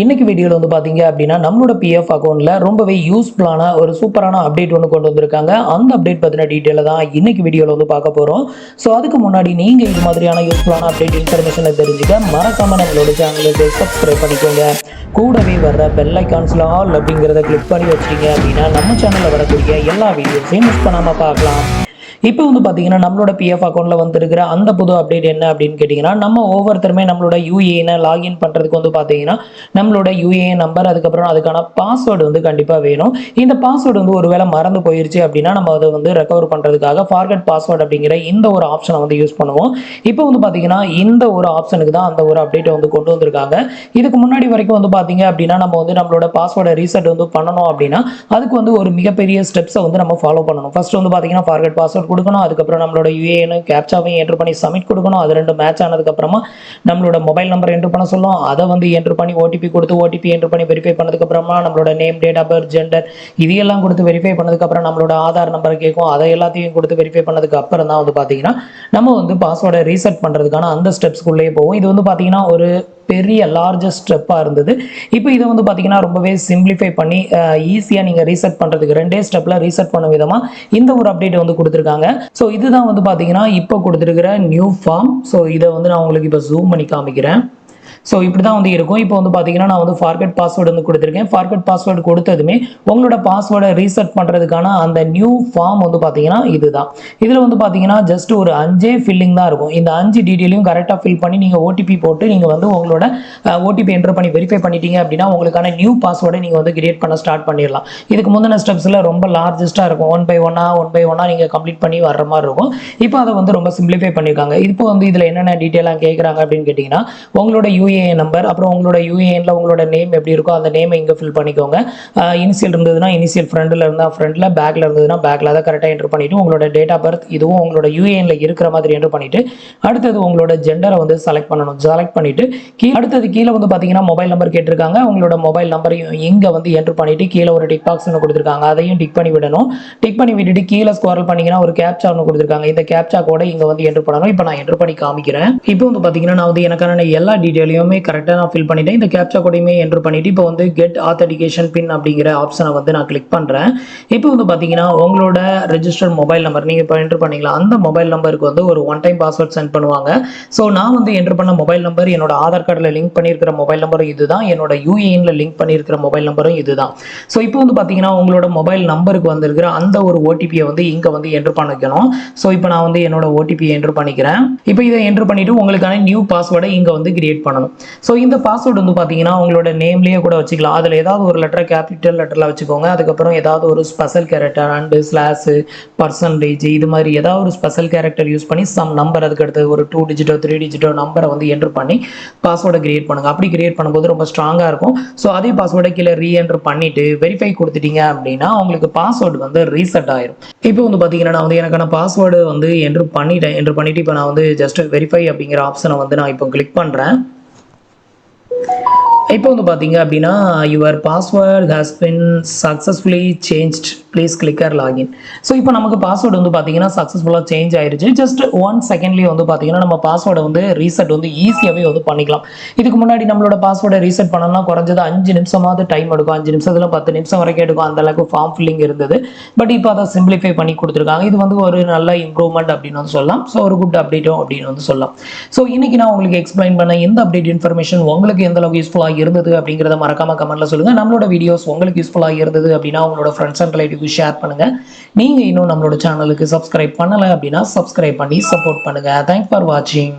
இன்றைக்கி வீடியோவில் வந்து பார்த்தீங்க அப்படின்னா நம்மளோட பிஎஃப் அக்கௌண்ட்டில் ரொம்பவே யூஸ்ஃபுல்லான ஒரு சூப்பரான அப்டேட் ஒன்று கொண்டு வந்திருக்காங்க. அந்த அப்டேட் பற்றின டீட்டெயிலை தான் இன்றைக்கி வீடியோவில் வந்து பார்க்க போகிறோம் ஸோ அதுக்கு முன்னாடி நீங்கள் இது மாதிரியான யூஸ்ஃபுல்லான அப்டேட் இன்ஃபர்மேஷனை தெரிஞ்சுக்க மறக்காமல் நம்மளோட சேனலுக்கு சப்ஸ்கிரைப் பண்ணிக்கோங்க. கூடவே வர்ற பெல் ஐக்கான்ஸில் ஆல் அப்படிங்கிறத கிளிக் பண்ணி வச்சிட்டீங்க அப்படின்னா நம்ம சேனலில் வரக்கூடிய எல்லா வீடியோஸையும் மிஸ் பண்ணாமல் பார்க்கலாம். இப்போ வந்து பார்த்தீங்கன்னா நம்மளோட பிஎஃப் அக்கௌண்ட்டில் வந்துருக்கிற அந்த புது அப்டேட் என்ன அப்படின்னு கேட்டிங்கன்னா நம்ம ஒவ்வொருத்தருமே நம்மளோட யூஏனை லாகின் பண்ணுறதுக்கு வந்து பார்த்தீங்கன்னா நம்மளோட யூஏஎன் நம்பர் அதுக்கப்புறம் அதுக்கான பாஸ்வேர்டு வந்து கண்டிப்பாக வேணும். இந்த பாஸ்வேர்டு வந்து ஒருவேளை மறந்து போயிருச்சு அப்படின்னா நம்ம அதை வந்து ரெக்கவர் பண்ணுறதுக்காக ஃபார்கட் பாஸ்வேர்டு அப்படிங்கிற இந்த ஒரு ஆப்ஷனை வந்து யூஸ் பண்ணுவோம். இப்போ வந்து பார்த்தீங்கன்னா இந்த ஒரு ஆப்ஷனுக்கு தான் அந்த ஒரு அப்டேட்டை வந்து கொண்டு வந்திருக்காங்க. இதுக்கு முன்னாடி வரைக்கும் வந்து பார்த்தீங்க அப்படின்னா நம்ம வந்து நம்மளோட பாஸ்வேர்டை ரீசெட் வந்து பண்ணணும் அப்படின்னா அதுக்கு வந்து ஒரு மிகப்பெரிய ஸ்டெப்ஸை வந்து நம்ம ஃபாலோ பண்ணணும். ஃபர்ஸ்ட் வந்து பார்த்தீங்கன்னா ஃபார்கட் பாஸ்வேர்ட் கொடுக்கணும். அதுக்கப்புறம் நம்மளோட யூஏனும் கேப்சாவையும் என்ட்ரு பண்ணி சப்மிட் கொடுக்கணும். அது ரெண்டு மேட்ச் ஆனதுக்கப்புறமா நம்மளோட மொபைல் நம்பர் என்ட்ரு பண்ண சொல்லும். அதை வந்து என்ட்ரு பண்ணி ஓடிபி கொடுத்து ஓடிபி என்ட்ரு பண்ணி வெரிஃபை பண்ணதுக்கப்புறமா நம்மளோட name date of birth gender இதையெல்லாம் கொடுத்து வெரிஃபை பண்ணதுக்கப்புறம் நம்மளோட ஆதார் நம்பர் கேட்கும். அதை எல்லாத்தையும் கொடுத்து வெரிஃபை பண்ணதுக்கு அப்புறம் தான் வந்து பார்த்தீங்கன்னா நம்ம வந்து பாஸ்வேர்டை ரீசெட் பண்ணுறதுக்கான அந்த ஸ்டெப்ஸ்க்குள்ளேயே போவோம் இது வந்து பார்த்தீங்கன்னா ஒரு பெரிய லார்ஜஸ்ட் ஸ்டெப்பாக இருந்தது. இப்போ இதை வந்து பார்த்தீங்கன்னா ரொம்பவே சிம்பிளிஃபை பண்ணி ஈஸியாக நீங்கள் ரீசெட் பண்ணுறதுக்கு ரெண்டே ஸ்டெப்பில் ரீசெட் பண்ண விதமாக இந்த ஒரு அப்டேட் வந்து கொடுத்துருக்காங்க. ஸோ இதுதான் வந்து பார்த்தீங்கன்னா இப்போ கொடுத்துருக்கிற நியூ ஃபார்ம் ஸோ இதை வந்து நான் உங்களுக்கு இப்போ ஜூம் பண்ணி காமிக்கிறேன். ஸோ இப்படி தான் வந்து இருக்கும். இப்போ வந்து பார்த்தீங்கன்னா நான் வந்து ஃபார்கட் பாஸ்வேர்டு வந்து கொடுத்துருக்கேன். ஃபார்கட் பாஸ்வேர்டு கொடுத்ததுமே உங்களோட பாஸ்வேர்டை ரீசெட் பண்ணுறதுக்கான அந்த நியூ ஃபார்ம் வந்து பார்த்தீங்கன்னா இதுதான். இதில் வந்து பார்த்தீங்கன்னா ஜஸ்ட் ஒரு அஞ்சே ஃபில்லிங் தான் இருக்கும். இந்த அஞ்சு டீட்டெயிலையும் கரெக்டாக ஃபில் பண்ணி நீங்கள் ஓடிபி போட்டு நீங்கள் வந்து உங்களோட ஓடிபி என்டர் பண்ணி வெரிஃபை பண்ணிட்டீங்க அப்படின்னா உங்களுக்கான நியூ பாஸ்வேர்டை நீங்கள் வந்து கிரியேட் பண்ண ஸ்டார்ட் பண்ணிடலாம். இதுக்கு முந்தின ஸ்டெப்ஸில் ரொம்ப லார்ஜஸ்ட்டாக இருக்கும். ஒன் பை ஒன்னா ஒன் பை ஒன்னா நீங்கள் கம்ப்ளீட் பண்ணி வர்ற மாதிரி இருக்கும். இப்போ அதை வந்து ரொம்ப சிம்பிளிஃபை பண்ணியிருக்காங்க இப்போ வந்து இதில் என்னென்ன டீட்டெயிலாக கேட்குறாங்க அப்படின்னு கேட்டிங்கன்னா உங்களோட யூஏஎன் நம்பர் அப்புறம் உங்களோட யூஏஎனில் உங்களோட நேம் எப்படி இருக்கோ அந்த நேமை இங்கே ஃபில் பண்ணிக்கோங்க. இனிஷியல் இருந்ததுன்னா இனிஷியல் ஃப்ரெண்டில் இருந்தால் ஃப்ரெண்டில் பேக்கில் இருந்ததுன்னா பேக்கில் அதை கரெக்டாக என்ட்ரு பண்ணிவிட்டு உங்களோட டேட் ஆஃப் பர்த் இதுவும் உங்களோட யூஏஎனில் இருக்கிற மாதிரி என்ட்ரு பண்ணிவிட்டு அடுத்தது உங்களோட ஜெண்டரை வந்து செலக்ட் பண்ணணும். செலக்ட் பண்ணிவிட்டு கீழே அடுத்தது கீழே வந்து பார்த்தீங்கன்னா மொபைல் நம்பர் கேட்டிருக்காங்க. உங்களோட மொபைல் நம்பரையும் இங்கே வந்து என்ட்ரு பண்ணிவிட்டு கீழே ஒரு டிக் பாக்ஸ் ஒன்று கொடுத்துருக்காங்க. அதையும் டிக் பண்ணி விடணும். டிக் பண்ணி விட்டுட்டு கீழே ஸ்குவாரல் பண்ணிங்கன்னா ஒரு கேப்சா ஒன்று கொடுத்துருக்காங்க. இந்த கேப்சா கூட இங்கே வந்து என்ட்ரு பண்ணணும். இப்போ நான் என்ட்ரு பண்ணி காமிக்கிறேன். இப்போ வந்து பார்த்தீங்கன்னா நான் வந்து எனக்கான எல்லா டீட்டெயிலையுமே கரெக்டாக நான் ஃபில் பண்ணிட்டேன். இந்த கேப்சா கூடயுமே என்ட்ரு பண்ணிட்டு இப்போ வந்து கெட் ஆத்தடிகேஷன் பின் அப்படிங்கிற ஆப்ஷனை வந்து நான் கிளிக் பண்ணுறேன் இப்போ வந்து பார்த்தீங்கன்னா உங்களோட ரெஜிஸ்டர் மொபைல் நம்பர் நீங்கள் இப்போ என்ட்ரு பண்ணீங்களா? அந்த மொபைல் நம்பருக்கு வந்து ஒரு ஒன் டைம் பாஸ்வேர்ட் சென்ட் பண்ணுவாங்க. ஸோ நான் வந்து என்ட்ரு பண்ண மொபைல் நம்பர் என்னோட ஆதார் கார்டில் லிங்க் பண்ணியிருக்கிற மொபைல் நம்பரும் இதுதான். என்னோட யூஏஎன்ல லிங்க் பண்ணியிருக்கிற மொபைல் நம்பரும் இதுதான். ஸோ இப்போ வந்து பார்த்தீங்கன்னா உங்களோட மொபைல் நம்பருக்கு வந்திருக்கிற அந்த ஒரு ஓடிபியை வந்து இங்கே வந்து என்ட்ரு பண்ணிக்கணும். ஸோ இப்போ நான் வந்து என்னோட ஓடிபி என்ட்ரு பண்ணிக்கிறேன். இப்போ இதை என்ட்ரு பண்ணிட்டு உங்களுக்கான நியூ பாஸ்வேர்டை இங்கே வந்து கிரியேட் பண்ணணும். ஸோ இந்த பாஸ்வேர்டு வந்து பார்த்தீங்கன்னா உங்களோட நேம்லேயே கூட வச்சுக்கலாம். அதில் ஏதாவது ஒரு லெட்டர் கேபிட்டல் லெட்டரில் வச்சுக்கோங்க. அதுக்கப்புறம் ஏதாவது ஒரு special character and slash percentage இது மாதிரி ஏதாவது ஒரு ஸ்பெஷல் கேரக்டர் யூஸ் பண்ணி சம் நம்பர் அதுக்கு அடுத்து ஒரு டூ டிஜிட்டோ த்ரீ டிஜிட்டோ நம்பரை வந்து என்ட்ரு பண்ணி பாஸ்வேர்டை கிரியேட் பண்ணுங்க. அப்படி கிரியேட் பண்ணும்போது ரொம்ப ஸ்ட்ராங்காக இருக்கும். ஸோ அதே பாஸ்வேர்டை கீழே ரீஎன்ட்ரு பண்ணிட்டு வெரிஃபை கொடுத்துட்டீங்க அப்படின்னா உங்களுக்கு பாஸ்வேர்டு வந்து ரீசெட் ஆயிரும். இப்போ வந்து பார்த்தீங்கன்னா நான் வந்து எனக்கான பாஸ்வேர்டு வந்து என்ட்ரு பண்ணிட்டேன். என்ட்ரு பண்ணிவிட்டு இப்போ நான் வந்து ஜஸ்ட் வெரிஃபை அப்படிங்கிற ஆப்ஷனை வந்து நான் இப்போ கிளிக் பண்ணுறேன் இப்போ வந்து பார்த்தீங்க அப்படின்னா your password has been successfully changed please click here login so இப்போ நமக்கு பாஸ்வேர்டு வந்து பார்த்தீங்கன்னா சக்ஸஸ்ஃபுல்லாக சேஞ்ச் ஆயிருச்சு. ஜஸ்ட் ஒன் செகண்ட்லேயே வந்து பார்த்தீங்கன்னா நம்ம பாஸ்வேர்டை வந்து ரீசெட் வந்து ஈஸியாகவே வந்து பண்ணிக்கலாம். இதுக்கு முன்னாடி நம்மளோட பாஸ்வேர்டை ரீசெட் பண்ணணும்னா குறைஞ்சது அஞ்சு நிமிஷமாவது டைம் எடுக்கும். அஞ்சு நிமிஷத்தில் பத்து நிமிஷம் வரைக்கும் எடுக்கும். அந்த அளவுக்கு ஃபார்ம் ஃபில்லிங் இருந்தது. பட் இப்போ அதை சிம்பிளிஃபை பண்ணி கொடுத்துருக்காங்க. இது வந்து ஒரு நல்ல இம்ப்ரூவ்மெண்ட் அப்படின்னு வந்து சொல்லலாம். ஸோ ஒரு குட் அப்டேட்டும் அப்படின்னு வந்து சொல்லலாம். ஸோ இன்னைக்கு நான் உங்களுக்கு எக்ஸ்பிளைன் பண்ண இந்த அப்டேட் இன்ஃபர்மேஷன் உங்களுக்கு எந்த அளவுக்கு யூஸ்ஃபுல்லாக இருந்தது அப்படிங்கிறத மறக்காம கமெண்ட்ல சொல்லுங்க. நம்மளோட வீடியோஸ் உங்களுக்கு யூஸ்ஃபுல்லாக இருந்தது அப்படின்னா உங்களோட ஃப்ரெண்ட்ஸ் அண்ட் ரிலேட்டிவ்க்கு ஷேர் பண்ணுங்க. நீங்க இன்னும் நம்மளோட சேனலுக்கு சப்ஸ்கிரைப் பண்ணலை அப்படின்னா சப்ஸ்கிரைப் பண்ணி சப்போர்ட் பண்ணுங்க. தேங்க்ஸ் ஃபார் வாட்சிங்